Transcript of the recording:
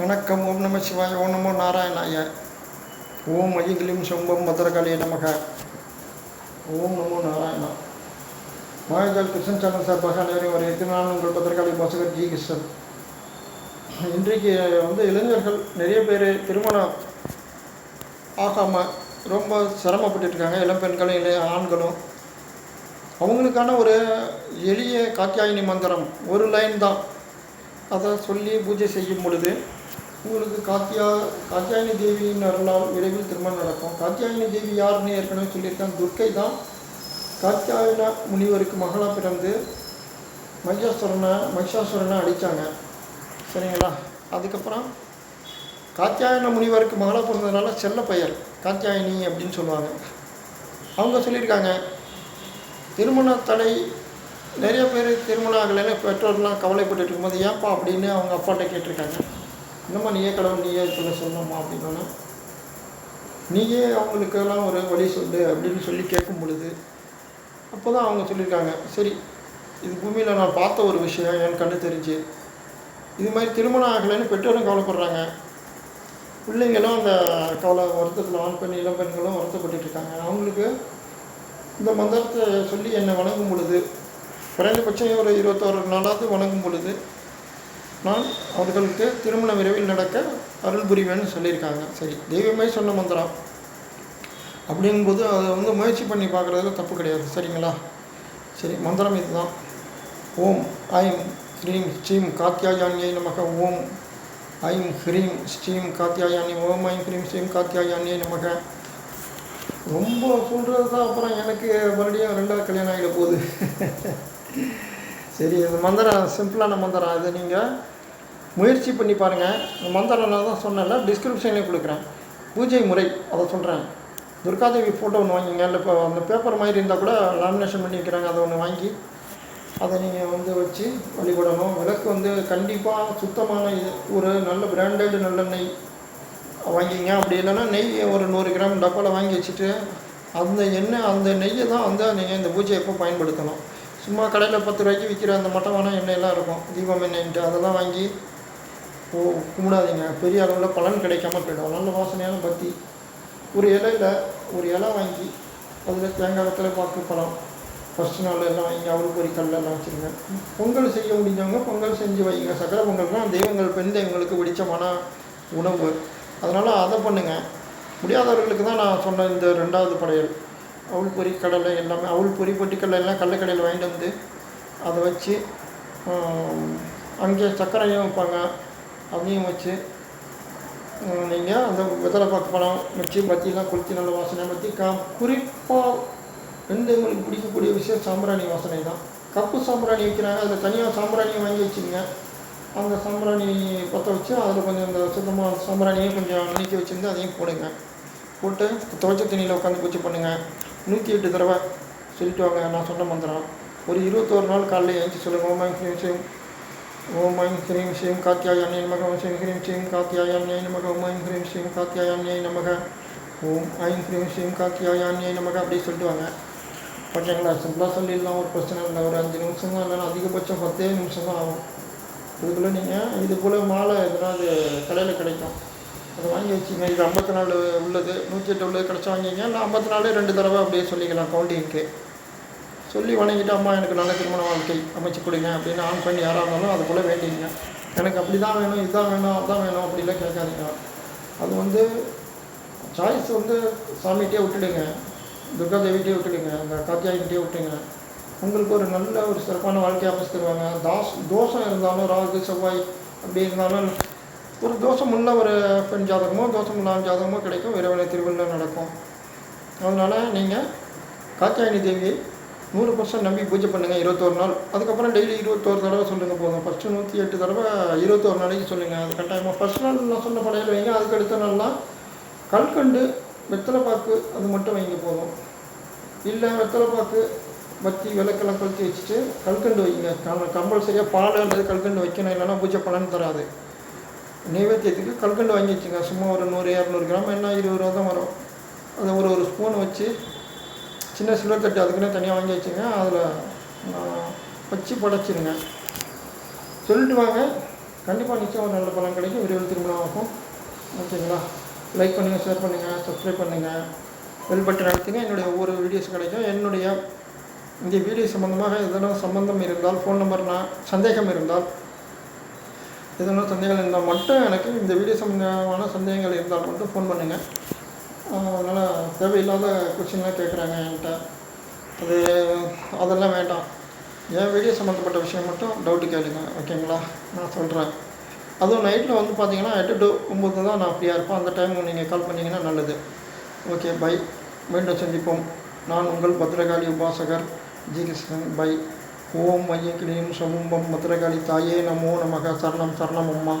வணக்கம் ஓம் நம சிவாய ஓம் நமோ நாராயணாய. ஓம் ஐயகிலிம் சொம்பம் பத்திரகாளிய நமக. ஓம் நமோ நாராயணா. மாயஜால் கிருஷ்ணன் சேனல் சார்பாக அனைவரையும் ஒரு எத்தனை நாள் உங்கள் பத்திரகாளி பாசகர் ஜி கிருஷ்ணன். இன்றைக்கு வந்து இளைஞர்கள் நிறைய பேர் திருமணம் ஆகாமல் ரொம்ப சிரமப்பட்டுருக்காங்க இளம்பெண்களும் இளம் பெண்களும் இளைய ஆண்களும். அவங்களுக்கான ஒரு எளிய காத்தியாயினி மந்திரம் ஒரு லைன் தான். அதை சொல்லி பூஜை செய்யும் பொழுது உங்களுக்கு காத்தியா காத்தியாயினி தேவியின் அருளால் விரைவில் திருமணம் நடக்கும். காத்தியாயினி தேவி யாருன்னு ஏற்கனவே சொல்லியிருக்கேன். துர்க்கை தான். காத்தியாயன முனிவருக்கு மகளாக பிறந்து மகிஷாசுரனை மகிஷாசுரனை அடித்தாங்க சரிங்களா? அதுக்கப்புறம் காத்தியாயன முனிவருக்கு மகளாக பிறந்ததுனால செல்ல பெயர் காத்தியாயினி அப்படின்னு சொல்லுவாங்க. அவங்க சொல்லியிருக்காங்க திருமண தடை நிறைய பேர் திருமணம் ஆகலைன்னு பெற்றோர்லாம் கவலைப்பட்டு இருக்கும்போது ஏன்ப்பா அப்படின்னு அவங்க அப்பாட்ட கேட்டிருக்காங்க. என்னம்மா நீயே கடவுள் நீயே சொல்ல சொல்லணுமா அப்படின்னா நீயே அவங்களுக்கெல்லாம் ஒரு வழி சொல்லு அப்படின்னு சொல்லி கேட்கும் பொழுது அப்போ தான் அவங்க சொல்லியிருக்காங்க சரி இது பூமியில் நான் பார்த்த ஒரு விஷயம் என் கண்ணு தெரிஞ்சு. இது மாதிரி திருமணம் ஆகலைன்னு பெற்றோரும் கவலைப்படுறாங்க. பிள்ளைங்களும் அந்த கவலை வருத்தத்தில் ஆண் பெண் இளம் பெண்களும் வருத்தப்பட்டுட்டு இருக்காங்க. அவங்களுக்கு இந்த மந்திரத்தை சொல்லி என்னை வணங்கும் பொழுது குறைந்தபட்சம் ஒரு இருபத்தோரு நாளாவது வணங்கும் பொழுது நான் அவர்களுக்கு திருமண விரைவில் நடக்க அருள் புரிவேன்னு சொல்லியிருக்காங்க. சரி தெய்வமே சொன்ன மந்திரம். அப்படிங்கும்போது அதை வந்து முயற்சி பண்ணி பார்க்குறதுல தப்பு கிடையாது. சரிங்களா? சரி மந்திரம் இதுதான். ஓம் ஐம் ஸ்ரீம் ஸ்ரீம் காத்தியாயானியை நமக. ஓம் ஐம் ஹ்ரீம் ஸ்ரீம் காத்தியாயானி ஓம் ஐம் ஹ்ரீம் ஸ்ரீம் காத்தியாயானியை நமக. ரொம்ப சொல்கிறது தான் அப்புறம் எனக்கு மறுபடியும் ரெண்டாவது கல்யாணம் ஆகிட போகுது. சரி இந்த மந்திரம் சிம்பிளான மந்திரம். அது நீங்கள் முயற்சி பண்ணி பாருங்கள் இந்த மந்திரம் நான் தான் சொன்னேன்ல டிஸ்கிரிப்ஷன்லேயும் கொடுக்குறேன். பூஜை முறை அதை சொல்கிறேன் துர்காதேவி ஃபோட்டோ ஒன்று வாங்கிங்க. இல்லை இப்போ அந்த பேப்பர் மாதிரி இருந்தால் கூட லாமினேஷன் பண்ணி வைக்கிறாங்க அதை ஒன்று வாங்கி அதை நீங்கள் வந்து வச்சு வழிபடணும். விளக்கு வந்து கண்டிப்பாக சுத்தமான இது ஒரு நல்ல பிராண்டட் நல்ல நெய் வாங்கிங்க. அப்படி இல்லைன்னா நெய் ஒரு நூறு கிராம் டப்பாவில் வாங்கி வச்சுட்டு அந்த எண்ணெய் அந்த நெய்யை தான் வந்து நீங்கள் இந்த பூஜை எப்போ பயன்படுத்தணும். சும்மா கடையில் பத்து ரூபாய்க்கு விற்கிற அந்த மட்டமான எண்ணெயெல்லாம் இருக்கும். தீபம் எண்ணெய்ன்ட்டு அதெல்லாம் வாங்கி ஓ கும்பிடாதீங்க. பெரிய அளவில் பலன் கிடைக்காம போயிடும். நல்ல வாசனையான பத்தி. ஒரு இலையில் ஒரு இலை வாங்கி அதில் தேங்காய் வெத்தலை பழம் ஃபஸ்ட் நாள் எல்லாம் வாங்கி அவரு பொறி கல்லெல்லாம் வச்சுருங்க. பொங்கல் செய்ய முடிஞ்சவங்க பொங்கல் செஞ்சு வைங்க. சக்கரை பொங்கல்னால் தெய்வங்கள் பெண் தெய்வங்களுக்கு பிடிச்சமான உணவு. அதனால் அதை பண்ணுங்கள் முடியாதவர்களுக்கு தான் நான் சொன்ன இந்த ரெண்டாவது படையல். அவுள் பொறி கடலை எல்லாமே அவுள் பொறி பொட்டிக்கடலை எல்லாம் கடலைக்கடையில் வாங்கிட்டு வந்து அதை வச்சு அங்கே சர்க்கரையும் வைப்பாங்க. அதையும் வச்சு நீங்கள் அந்த வெத்தலை பாக்கு பழம் வச்சு பத்தியெல்லாம் கொளுத்தி நல்ல வாசனை பற்றி கா குறிப்பாக ரெண்டு பிடிக்கக்கூடிய விஷயம் சாம்பிராணி வாசனை தான். கப்பு சாம்பிராணி வைக்கிறாங்க அதில் தனியாக சாம்பிராணியும் வாங்கி வச்சுங்க அந்த சாம்பிராணி பற்ற வச்சு அதில் கொஞ்சம் இந்த சுத்தமாக சாம்பிராணியும் கொஞ்சம் நீக்கி வச்சுருந்து அதையும் போடுங்க. போட்டு துவைச்ச தண்ணியில் உட்காந்து பூச்சி பண்ணுங்கள் நூற்றி எட்டு தடவை சொல்லிட்டு வாங்க நான் சொன்ன மந்திரம். ஒரு இருபத்தோரு நாள் காலையில் எழுந்து சொல்லுங்கள் ஓம் ஐம் ஹ்ரீம் ஸ்ரீம் ஓம் ஐம் ஹ்ரீம் ஸ்ரீம் காத்தியாயான்யை நமக ஓம் ஸ்ரீம் ஹ்ரீம் ஸ்ரீம் காத்தியாயான்யை நமக ஓம் ஐம் ஹ்ரீம் ஸ்ரீம் காத்தியாயான்யை நமக ஓம் ஐம் ஹ்ரீம் ஸ்ரீம் காத்தியாயான்யை நமக அப்படி சொல்லிட்டு வாங்க. ஓகேங்களா சிம்பிளாக சொல்லிடலாம். ஒரு பிரச்சனை இல்லை. ஒரு அஞ்சு நிமிஷம் தான் இல்லைன்னா அதிகபட்சம் பத்தே நிமிஷம் தான் ஆகும். இதுக்குள்ளே நீங்கள் இது போல் மாலை எதனாவது கடையில் கிடைக்கும். அதை வாங்கி வச்சுங்க. இது ஐம்பத்தி நாலு உள்ளது. நூற்றி எட்டு உள்ளது கிடச்சி வாங்கிங்க. இல்லை ஐம்பத்தி நாலு ரெண்டு தடவை அப்படியே சொல்லிக்கலாம் கவுண்டிங்க்கு. சொல்லி வணங்கிட்டு அம்மா எனக்கு நல்ல திருமண வாழ்க்கை அமைச்சு கொடுங்க அப்படின்னு ஆன் பண்ணி யாராக இருந்தாலும் அதுக்குள்ளே வேண்டிங்க எனக்கு அப்படி தான் வேணும் இதுதான் வேணும் அதுதான் வேணும் அப்படிலாம் கேட்காதீங்க. அது வந்து சாய்ஸ் வந்து சாமிகிட்டே விட்டுடுங்க. துர்கா தேவிகிட்டே விட்டுடுங்க. அந்த காத்தியாயிட்டே விட்டுங்க உங்களுக்கு ஒரு நல்ல ஒரு சிறப்பான வாழ்க்கையை அமைச்சு தருவாங்க. தாஸ் தோஷம் இருந்தாலும் ராகு செவ்வாய் அப்படி இருந்தாலும் ஒரு தோஷம் உள்ள ஒரு பெண் ஜாதகமோ தோஷம் இல்லாத ஜாதகமோ கிடைக்கும். இறைவனை திருவிழா நடக்கும். அதனால் நீங்கள் காத்தியாயினி தேவியை நூறு பர்சன்ட் நம்பி பூஜை பண்ணுங்கள் இருபத்தோரு நாள். அதுக்கப்புறம் டெய்லி இருபத்தோரு தடவை சொல்லுங்கள் போதும். ஃபஸ்ட்டு நூற்றி எட்டு தடவை இருபத்தோரு நாளைக்கு சொல்லுங்கள் அது கட்டாயமாக ஃபஸ்ட் நாள் நான் சொன்ன படையில் வைங்க. அதுக்கு அடுத்த நாள்லாம் கல்கண்டு வெத்தலை பாக்கு அது மட்டும் வைங்க போதும். இல்லை வெத்தலை பாக்கு பற்றி விளக்கெல்லாம் கொளுத்தி வச்சுட்டு கல்கண்டு வைங்க. கம்பல்சரியாக பால் அல்லது கல்கண்டு வைக்கணும். இல்லைன்னா பூஜை பலன் தராது. நைவேத்தியத்துக்கு கல்கண்டு வாங்கி வச்சுங்க. சும்மா ஒரு நூறு இரநூறு கிராம் என்ன இருபது ரூபா தான் வரும். அதை ஒரு ஒரு ஸ்பூன் வச்சு சின்ன சில்வர் தட்டு அதுக்குன்னே தனியாக வாங்கி வச்சுங்க. அதில் வச்சு படைச்சிருங்க. சொல்லிட்டு வாங்க. கண்டிப்பாக நிச்சயம் ஒரு நல்ல பலன் கிடைக்கும். விரைவில் திருமணம் ஆகும் ஓகேங்களா? லைக் பண்ணுங்கள் ஷேர் பண்ணுங்கள் சப்ஸ்கிரைப் பண்ணுங்கள் வெல் பட்டன் அழுத்துங்க. என்னுடைய ஒவ்வொரு வீடியோஸ் கிடைக்கும். என்னுடைய இந்த வீடியோ சம்மந்தமாக எதனா சம்மந்தம் இருந்தால் ஃபோன் நம்பர்னால் சந்தேகம் இருந்தால் எதுவும் சந்தேகங்கள் இருந்தால் மட்டும் எனக்கு இந்த வீடியோ சம்மந்தமான சந்தேகங்கள் இருந்தால் மட்டும் ஃபோன் பண்ணுங்கள் அதனால் தேவையில்லாத கொஷின்லாம் கேட்குறாங்க என்கிட்ட. அது அதெல்லாம் வேண்டாம். என் வீடியோ சம்மந்தப்பட்ட விஷயம் மட்டும் டவுட்டு கேளுங்க ஓகேங்களா நான் சொல்கிறேன் அதுவும் நைட்டில் வந்து பார்த்தீங்கன்னா எட்டு டு ஒம்பது தான் நான் ஃப்ரீயாக இருப்பேன். அந்த டைம் நீங்கள் கால் பண்ணிங்கன்னா நல்லது. ஓகே பை மீண்டும் சந்திப்போம். நான் உங்கள் பத்ரகாளி உபாசகர் ஜி கிருஷ்ணன். பை ஓம் ஐயக்கிளியும் சமும்பம் பத்ரகாளி தாயே நமோ நமக. சரணம் சரணம் அம்மா.